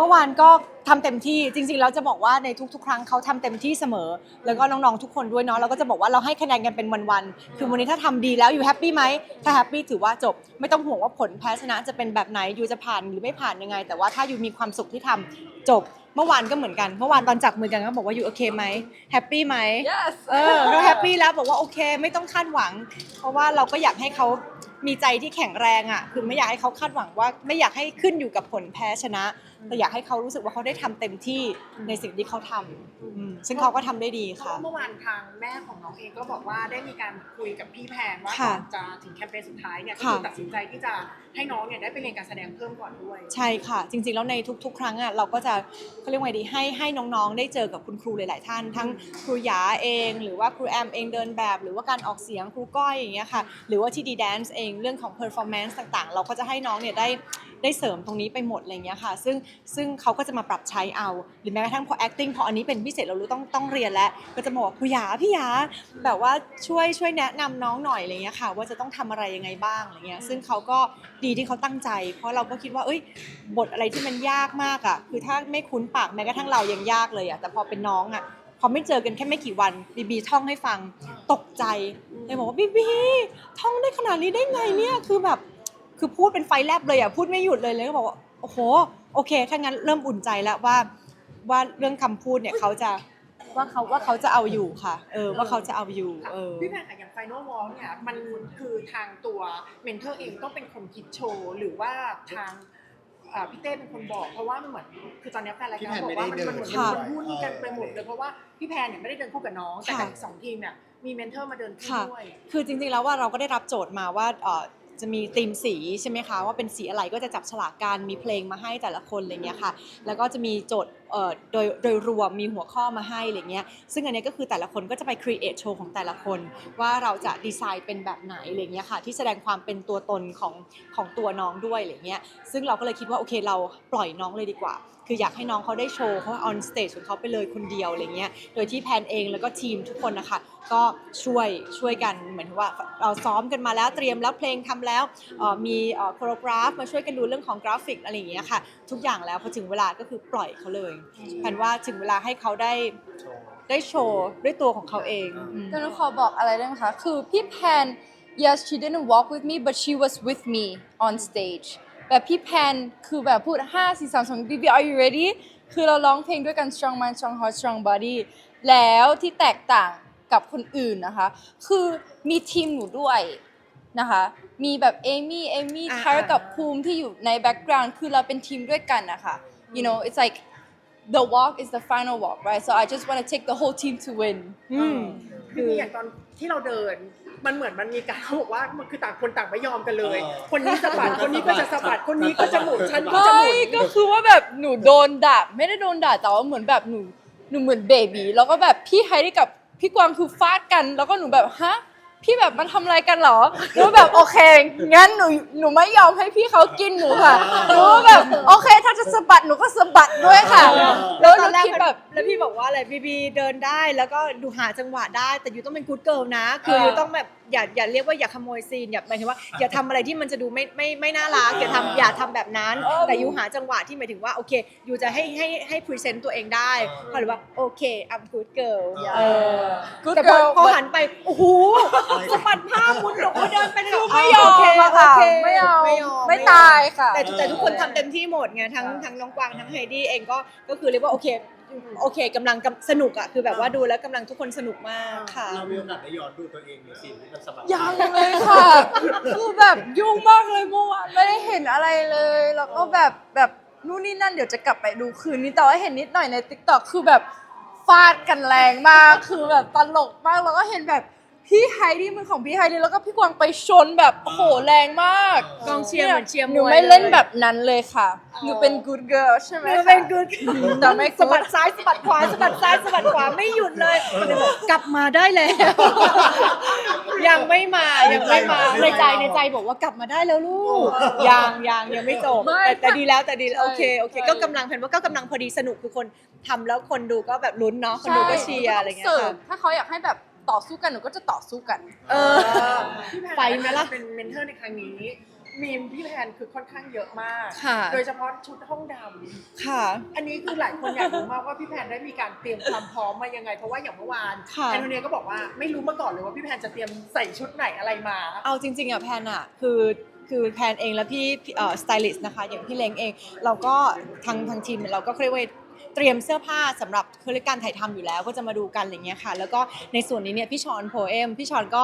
เมื่อวานก็ทำเต็มที่จริงๆแล้วจะบอกว่าในทุกๆ ครั้งเขาทำเต็มที่เสมอ แล้วก็น้องๆทุกคนด้วยเนาะเราก็จะบอกว่าเราให้คะแนนกันเป็นวันๆคือวันนี้ถ้าทำดีแล้วอยู่แฮปปี้ไหมถ้าแฮปปี้ถือว่าจบ ไม่ต้องห่วงว่าผลแพ้ชนะจะเป็นแบบไหนอยู่จะผ่านหรือไม่ผ่านยังไง แต่ว่าถ้าอยู่มีความสุขที่ทำจบ เมื่อวานก็เหมือนกันเมื่อวานตอนจับมือกันก็บอกว่าอยู่โอเคไหมแฮปปี้ไหม yes เออก็แฮปปี้แล้วบอกว่าโอเค ไม่ต้องคาดหวัง เพราะว่าเราก็อยากให้เขามีใจที่แข็งแรงอะคือไม่อยากให้เขาคาดหวังว่า ไม่อยากให้ขึ้นอยู่กับผลแพ้ชนะ แต่อยากให้เขารู้สึกว่าเขาได้ทำเต็มที่ในสิ่งที่เขาทำอืมซึ่งเขาก็ทำได้ดีเพราะค่ะ ว่าเมื่อวานทางแม่ของน้องเองก็บอกว่าได้มีการคุยกับพี่แพนว่าค่ะก่อนจะถึงแคมเปญสุดท้ายเนี่ยก็ค่ะคือตัดสินใจที่จะให้น้องเนี่ยได้ไปเรียนการแสดงเพิ่มก่อนด้วย ใช่ค่ะ จริงๆ แล้วในทุก ๆ ครั้งอะเราก็จะเขาเรียกว่าไงดีให้ให้น้องๆ ได้เจอกับคุณครูหลาย ๆ ท่าน ทั้งครูหยาเอง หรือว่าครูแอมเองเดินแบบ หรือว่าการออกเสียงครูก้อยอย่างเงี้ยค่ะ หรือว่าที่ดีแดนซ์เองเรื่องของ performance ต่างๆ เราก็จะให้น้องเนี่ยได้ ได้เสริมตรงนี้ไปหมดอะไรเงี้ยค่ะ ซึ่งซึ่งเขาก็จะมาปรับใช้เอา หรือแม้กระทั่งพอ acting พออันนี้เป็นพิเศษเรารู้ต้องต้องเรียนแล้ว ก็จะบอกว่าครูยาพี่ยาแบบว่าช่วยช่วยแนะนำน้องหน่อยอะไรเงี้ยค่ะ ว่าจะต้องทำอะไรยังไงบ้างอะไรเงี้ยซึ่งเขาก็ดีที่เขาตั้งใจ เพราะเราก็คิดว่าเอ้ยบทอะไรที่มันยากมากอะคือถ้าไม่คุ้นปากแม้กระทั่งเรายังยากเลยอะแต่พอเป็นน้องอะพอไม่เจอกันแค่ไม่กี่วันบีบีท่องให้ฟังตกใจเลยบอกว่าบีบีท่องได้ขนาดนี้ได้ไงเนี่ยคือแบบ คือพูดเป็นไฟแลบเลยอะพูดไม่หยุดเลยเลยก็บอกว่าโอ้โหโอเคถ้างั้นเริ่มอุ่นใจแล้วว่าว่าเรื่องคำพูดเนี่ยเขาจะว่าเขาว่าเขาจะเอาอยู่ค่ะ เออว่าเขาจะเอาอยู่ เออพี่แพนค่ะอย่างไฟนอลวอลเนี่ยมันคือทางตัวเมนเทอร์เองต้องเป็นคนคิดโชว์หรือว่าทางอ่าพี่เต้เป็นคนบอกเพราะว่ามันเหมือนคือตอนนี้แฟนรายการบอกว่ามันมันเหมือนค่ะมันวุ่นกันไปหมดเลยเพราะว่าพี่แพนเนี่ยไม่ได้เดินคู่กับน้องแต่ค่ะกับอีกสองทีมเนี่ยมีเมนเทอร์มาเดินคู่ค่ะด้วยคือจริงๆแล้วว่าเราก็ได้รับโจทย์มาว่าเอ่อ จะมีธีมสีใช่ไหมคะว่าเป็นสีอะไรก็จะจับฉลากการมีเพลงมาให้แต่ละคนอะไรเงี้ยค่ะ แล้วก็จะมีโจทย์ โดยโดยรวมมีหัวข้อมาให้อะไรเงี้ยซึ่งอันนี้ก็คือแต่ละคนก็จะไปครีเอทโชว์ของแต่ละคน ว่าเราจะดีไซน์เป็นแบบไหนอะไรเงี้ยค่ะที่แสดงความเป็นตัวตนของของตัวน้องด้วยอะไรเงี้ยซึ่งเราก็เลยคิดว่าโอเคเราปล่อยน้องเลยดีกว่า คืออยากให้น้องเขาได้โชว์เขาออนสเตจของเขาไปเลยคนเดียวอะไรเงี้ยโดยที่แพนเองแล้วก็ทีมทุกคนนะคะก็ช่วยช่วยกันเหมือนว่าเราซ้อมกันมาแล้วเตรียมแล้วเพลงทำแล้วมีโคโรกราฟมาช่วยกันดูเรื่องของกราฟิกอะไรอย่างเงี้ยค่ะทุกอย่างแล้วพอถึงเวลาก็คือปล่อยเขาเลยแพนว่าถึงเวลาให้เขาได้ได้โชว์ด้วยตัวของเขาเองอืม แต่หนูขอบอกอะไรได้ไหมคะ คือพี่แพน yes she didn't walk with me but she was with me on stage แบบพี่แพนคือแบบพูด 5 4 3 2 baby are you ready คือเราร้องเพลงด้วยกัน strong mind strong heart strong body แล้วที่แตกต่างกับคนอื่นนะคะ คือมีทีมหนูด้วยนะคะ มีแบบเอมี่ เอมี่อ่าทาร์กับภูมิที่อยู่ใน background คือเราเป็นทีมด้วยกันนะคะ you know it's like the walk is the final walk right so I just want to take the whole team to win อืม คืออย่างตอนที่เราเดิน มันเหมือนมันมีการเขาบอกว่ามันคือต่างคนต่างไม่ยอมกันเลยเออคนนี้สะบัดคนนี้ก็จะสะบัดคนนี้ก็จะหมุนฉันก็จะหไม่มุน ก็คือว่าแบบหนูโดนด่าไม่ได้โดนด่าแต่ว่าเหมือนแบบหนูหนูเหมือนเบบีแล้วก็แบบพี่ไฮดี้กับพี่กวางคือฟาดกัน แล้วก็หนูแบบฮะ พี่แบบมันทำอะไรกันเหรอหนูแบบโอเคงั้นหนูหนูไม่ยอมให้พี่เขากินหนูค่ะหนูก็แบบโอเค ถ้าจะสะบัดหนูก็สะบัดด้วยค่ะ แล้วหตนูอนแรกคิดแบบ แล้วพี่บอกว่าอะไรบีบีเดินได้แล้วก็ดูหาจังหวะได้ แต่ยูต้องเป็นกู๊ดเกิลนะ คือเออยูต้องแบบ อย่าอย่าเรียกว่าอย่าขโมยซีนอย่าหมายถึงว่าอย่าทำอะไรที่มันจะดูไม่ไม่ไม่น่ารักอย่าทำอย่าทำแบบนั้น แต่ยูหาจังหวะที่หมายถึงว่าโอเคยูจะให้ให้ให้พรีเซนต์ตัวเองได้พอหรือว่าโอเค I'm good girl เออ Good แต่พอ girl พอหันไปโอ้โหสะบัดผ้าหมุนหนูเดินไปเลยไม่ยอมโเคอะค่ะโอเคไม่ยอมไม่ยอมไม่ตายค่ะ แต่แต่ทุกคนทำเต็มที่หมดไงทั้งทั้งน้องกวางทั้งไฮดี้เองก็ก็คือเรียกว่าโอเค โอเคกำลังกำสนุกอะคือแบบว่าดูแล้วกำลังทุกคนสนุกมากค่ะ เรามีโอกาสได้ย้อนดูตัวเองในซีนที่มันสะบัดยังเลยค่ะ คือแบบยุ่งมากเลยเมื่อวานไม่ได้เห็นอะไรเลย แล้วก็แบบแบบนู่นนี่นั่นเดี๋ยวจะกลับไปดูคืนนี้แต่ว่าเห็นนิดหน่อยในติ๊กต็อกคือแบบฟาดกันแรงมาก คือแบบตลกมากแล้วก็เห็นแบบ พี่ไฮดี้มือของพี่ไฮดี้แล้วก็พี่กวางไปชนแบบโอ้โหแรงมากกองเชียร์เหมือนเชียร์มวยหนูไม่เล่นเลยแบบนั้นเลยค่ะหนูเป็น good girl ใช่ไหมไม่คะเป็นกูแต่ไม่สะบัดซ้ายสะบัดขวาสะบัดซ้ายสะบัดขวาไม่หยุดเลยเลยบอกกลับมาได้แล้ว ยังไม่มายังไม่มาในใจในใจบอกว่ากลับมาได้แล้วลูกยังยังยังไม่จบไม่แต่แต่ดีแล้วแต่ดีแล้วใช่โอเคโอเคใช่ก็กำลังแผนว่าก็กำลังพอดีสนุกคือคนทำแล้วคนดูก็แบบลุ้นเนาะคนดูก็เชียร์อะไรเงี้ยสิค่ะ ถ้าเขาอยากให้แบบ ต่อสู้กันหนูก็จะต่อสู้กัน เออพี่แพนไปไหมล่ะ เป็นเมนเทอร์ในครั้งนี้ มีมพี่แพนคือค่อนข้างเยอะมาก ค่ะ โดยเฉพาะชุดห้องดค่ะำอันนี้คือหลายคนอยากรู้มากว่าพี่แพนได้มีการเตรียมความพร้อมมายังไง เพราะว่าอย่างเมื่อวานค่ะ แอนโทเนียก็บอกว่าไม่รู้มาก่อนเลยว่าพี่แพนจะเตรียมใส่ชุดไหนอะไรมา เอาจริงๆอะแพนอะคือคือแพนเองและพี่สไตลิสต์นะคะอย่างพี่เล้งเอง เราก็ทางทางทีมเราก็เรียกว่า เตรียมเสื้อผ้าสำหรับคือการถ่ายทำอยู่แล้วก็จะมาดูกันอะไรเงี้ยค่ะ แล้วก็ในส่วนนี้เนี่ยพี่ชอนโพเอมพี่ชอนก็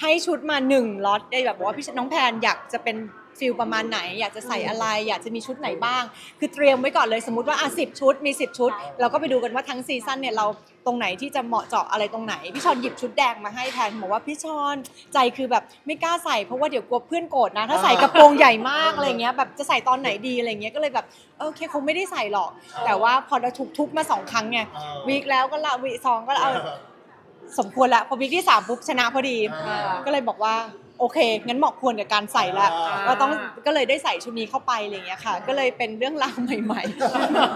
ให้ชุดมาหนึ่งล็อตได้แบบว่าพี่น้องแพนอยากจะเป็นฟิลประมาณไหน อยากจะใส่อะไร อยากจะมีชุดไหนบ้าง คือเตรียมไว้ก่อนเลยสมมติว่าอะสิชุดมี 10 ชุด เราก็ไปดูกันว่าทั้งซีซั่นเนี่ยเราตรงไหนที่จะเหมาะเจาะอะไรตรงไหน พี่ชอนหยิบชุดแดงมาให้แทนบอกว่าพี่ชอนใจคือแบบไม่กล้าใส่เพราะว่าเดี๋ยวกลัวเพื่อนโกรธนะ ถ้าใส่กระโปรงใหญ่มากอะไรเงี้ยแบบจะใส่ตอนไหนดีอะไรเงี้ยก็เลยแบบโอเคคงไม่ได้ใส่หรอก แต่ว่าพอเราถูกทุบมาสองครั้งไงวีคแล้วก็ละวีคสองก็ละเอาสมควรละพอวีคที่สามปุ๊บชนะพอดีอ่าก็เลยบอกว่า โอเค งั้นเหมาะควรกับการใส่ละอ่าก็ต้องก็เลยได้ใส่ชุดนี้เข้าไปอะไรอย่างเงี้ยค่ะ ก็เลยเป็นเรื่องราวใหม่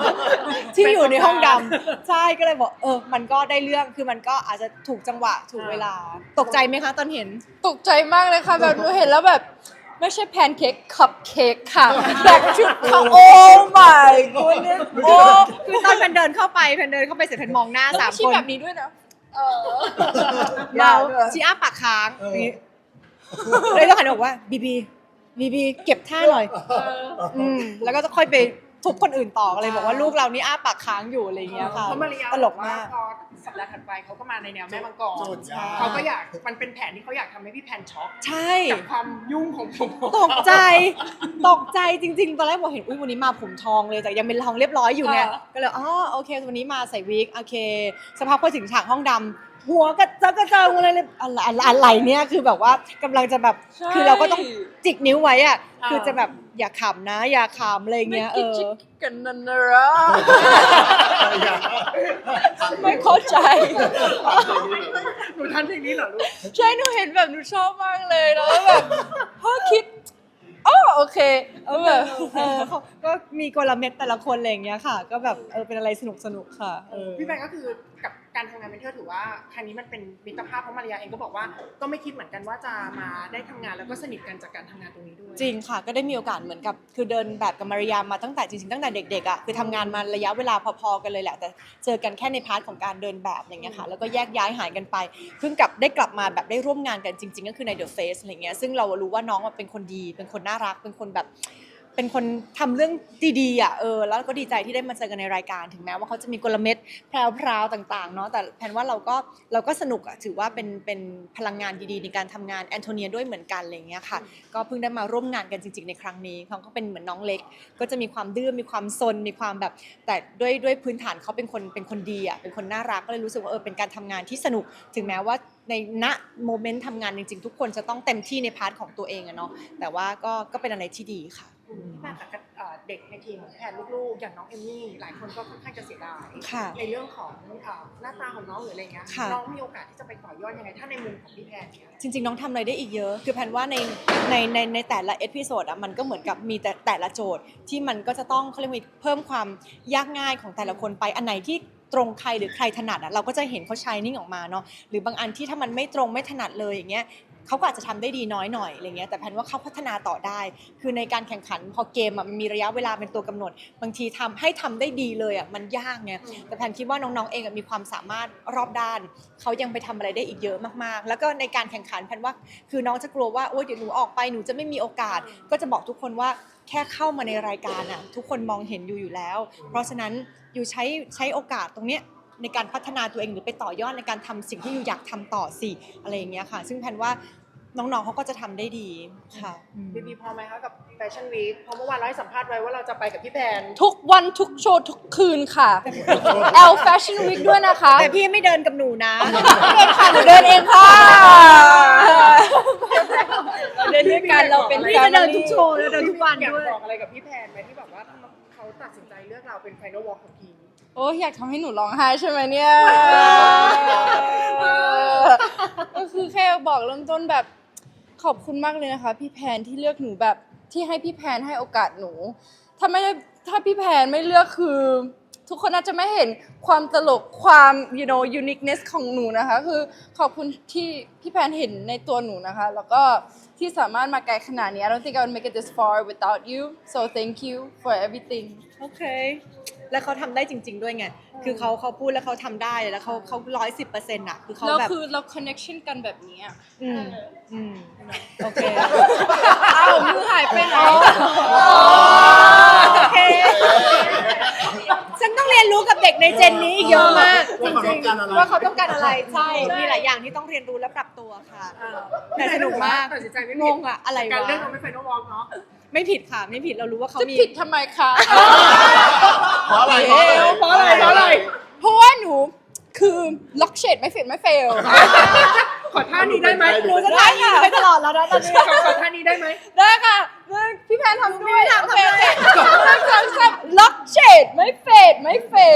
ๆ ที่อยู่ในห้องดำใช่ก็เลยบอกเออ มันก็ได้เรื่องคือมันก็อาจจะถูกจังหวะถูกเวลา ตกใจไหมคะตอนเห็น ตกใจมากเลยค่ะ แบบหนูเห็นแล้วแบบ ไม่ใช่แพนเค้กคัพเค้กค่ะ แบบชุดค่ะโอ้ my goodness โอ้คือตอนแพนเดินเข้าไปแพนเดินเข้าไปเสร็จแพนมองหน้าแล้วสามไม่ใช่คนแบบนี้ด้วยนะ เออเราชีอ้าปากค้างเออ นี่ เลยต้องหันบอกว่าบีบีบีบีเก็บท่าหน่อย อืมแล้วก็จะค่อยไป ทุบคนอื่นต่อก็เลยบอกว่าลูกเรานี่อ้าปากค้างอยู่อะไรอย่างเงี้ยค่ะเพราะมาริยาตลกมากพอสัปดาห์ถัดไปเขาก็มาในแนวแม่มังกรโจทย์ยากเขาก็อยากมันเป็นแผนที่เขาอยากทำให้พี่แพนช็อกใช่กับความยุ่งของผมตกใจตกใจจริงๆตอนแรกบอกเห็นอุ้ยวันนี้มาผมทองเลยแต่ยังเป็นทองเรียบร้อยอยู่ไงเออก็เลยอ๋อโอเควันนี้มาใส่วิกโอเคสักพักพอถึงฉากห้องดำหัวกระเจิงกระเจิงอะไรเลยอะไรอะไรอะไรเนี่ยคือแบบว่ากำลังจะแบบใช่คือเราก็ต้องจิกนิ้วไว้อะคือจะแบบอย่าขำนะ อย่าขำอะไรเงี้ยเอไม่อคิดกันนันนะไม่เข้าใจหนูทันเพลงนี้เหรอลูกใช่หนูเห็นแบบหนูชอบมากเลยแล้วก็แบบพอคิดอ๋อโอเคเออแบบเออเขาก็มีกลเม็ดแต่ละคนอะไรอย่างเงี้ยค่ะ ก็แบบเออเป็นอะไรสนุกสนุกๆค่ะเออพี่แพนก็คือ กับการทำงานเป็นเทอร์ถือว่าครั้งนี้มันเป็นมิตรภาพเพราะมาริยาเองก็บอกว่าก็ไม่คิดเหมือนกันว่าจะมาได้ทำงานแล้วก็สนิทกันจากการทำงานตรงนี้ด้วยจริงค่ะ ก็ได้มีโอกาสเหมือนกับ คือเดินแบบกับมาริยามาตั้งแต่จริงๆตั้งแต่เด็กๆอะคือทำงานมาระยะเวลาพอๆกันเลยแหละแต่เจอกันแค่ในพาร์ทของการเดินแบบอย่างเงี้ยค่ะแล้วก็แยกย้ายหายกันไปเพิ่งกลับได้กลับมาแบบได้ร่วมงานกันจริง ๆ ก็คือใน The Face อะไรเงี้ยซึ่งเรารู้ว่าน้องอะเป็นคนดีเป็นคนน่ารักเป็นคนแบบ เป็นคนทำเรื่องดีๆอะเออแล้วก็ดีใจที่ได้มาเจอกันในรายการถึงแม้ว่าเขาจะมีกลเม็ดแพรวๆต่างๆเนาะแต่แพนว่าเราก็เราก็สนุกอะถือว่าเป็นเป็นพลังงานดีๆ ในการทำงานแอนโทเนียด้วยเหมือนกันอะไรเงี้ยค่ะ ก็เพิ่งได้มาร่วมงานกันจริง ๆในครั้งนี้เขาก็เป็นเหมือนน้องเล็ก ก็จะมีความดื้อมีความซนมีความแบบ แต่ด้วยด้วยพื้นฐานเขาเป็นคนเป็นคนดีอะเป็นคนน่ารักก็เลยรู้สึกว่าเออเป็นการทำงานที่สนุกถึงแม้ว่าในณโมเมนต์ทำงานจริงๆ ทุกคนจะต้องเต็มที่ในพาร์ทของตัวเองอะเนาะแต่ว่าก็ก็เป็นอะไรที่ดีค่ะ แม่กับเอ่อเด็กในทีมของแพนลูกๆ อย่างน้องเอมมี่หลายคนก็ค่อนข้างจะเสียดายค่ะในเรื่องของเอ่อหน้าตาของน้องหรืออะไรเงี้ยค่ะน้องมีโอกาสที่จะไปต่อยอดยังไงถ้าในมุมของพี่แพนเนี่ยจริง ๆ น้องทำอะไรได้อีกเยอะ คือแพนว่าในในในในแต่ละเอพิโซดอะมันก็เหมือนกับมีแต่แต่ละโจทย์ที่มันก็จะต้องเขาเรียกว่าเพิ่มความยากง่ายของแต่ละคนไปอันไหนที่ตรงใครหรือใครถนัดอะเราก็จะเห็นเขาชายนิ่งออกมาเนาะหรือบางอันที่ถ้ามันไม่ตรงไม่ถนัดเลยอย่างเงี้ย เขาก็อาจจะทำได้ดีน้อยหน่อยอะไรเงี้ยแต่แพนว่าเขาพัฒนาต่อได้ คือในการแข่งขันพอเกมอะมันมีระยะเวลาเป็นตัวกำหนด บางทีทำให้ทำได้ดีเลยอะมันยากไงแต่แพนคิดว่าน้องๆเองอะมีความสามารถรอบด้านเขายังไปทำอะไรได้อีกเยอะมากๆ แล้วก็ในการแข่งขันแพนว่าคือน้องจะกลัวว่าโอ๊ยเดี๋ยวหนูออกไปหนูจะไม่มีโอกาส ก็จะบอกทุกคนว่าแค่เข้ามาในรายการอะทุกคนมองเห็นอยู่อยู่แล้ว เพราะฉะนั้นอยู่ใช้ใช้โอกาสตรงเนี้ย ในการพัฒนาตัวเองหรือไปต่อยอดในการทำสิ่งที่อยู่อยากทำต่อสิอะไรอย่างเงี้ยค่ะ ซึ่งแพนว่าน้องๆเขาก็จะทำได้ดีค่ะอืมบีบีพอไหมคะกับแฟชั่นวีคเพราะเมื่อวานเราให้สัมภาษณ์ไว้ว่าเราจะไปกับพี่แพนทุกวันทุกโชว์ทุกคืนค่ะ L Fashion Week ด้วยนะคะ แต่พี่ไม่เดินกับหนูนะเดินค่ะหนูเดินเองค่ะเราเดินด้วยกันเราเป็นพี่จะเดินทุกโชว์แล้วเดินทุกวันอยากด้วยบอกอะไรกับพี่แพนไหมที่แบบว่า เขาตัดสินใจเลือกเราเป็นไฟนอลวอล์กของทีมโอ้ยอยากทำให้หนูร้องไห้ใช่ไหมเนี่ยก็คือแค่บอกเริ่มต้นแบบขอบคุณมากเลยนะคะ พี่แพนที่เลือกหนูแบบที่ให้พี่แพนให้โอกาสหนู ถ้าไม่ได้ถ้าพี่แพนไม่เลือกคือ ทุกคนอาจจะไม่เห็นความตลกความ you know uniqueness ของหนูนะคะ คือขอบคุณที่พี่แพนเห็นในตัวหนูนะคะ แล้วก็ที่สามารถมาไกลขนาดนี้ I don't think I would make it this far without you so thank you for everything โอเค แล้วเขาทำได้จริง ๆ ด้วยไง คือเขาเขาพูดแล้วเขาทำได้ แล้วเขาเขาร้อยสิบเปอร์เซ็นต์อะคือเขาแล้วแบบ คือเรา connection กันแบบนี้อะอืม อืม โอเค อ้าวมือหายไปไหน โอเค ฉันต้องเรี ยนรู้กับเด็กในเจนนี้อีกเยอะมากจว่าเขาต้ริองงการอะไร ๆว่าเขาต้องการอะไรใช่มีหลายอย่างที่ต้องเรียนรู้และปรับตัวค่ะ แต่สนุกมากตัดสินใจไม่งผิดงอะอะไรการวะเลือกเราไม่ไฟนอลวอล์กเนาะไม่ผิดค่ะไม่ผิดเรารู้ว่าเขาจะมี ผิดทำไมคะ เพราะอะไรเอวเพราะอะไรเพราะอะไร เพราะว่าหนูคือล็อกเชดไม่เฟดไม่เฟล ขอท่านี้ได้ไหมหนูจะได้ยินไปตลอดแล้วนะตอนนี้ ขอขอท่านี้ได้ไหม ได้ค่ะหนึ่งพี่แพนทำด้วยพี่แพนทำโอเคเลยโอเคหนึ่งสองสามล็อกเชดไม่เฟดไม่เฟล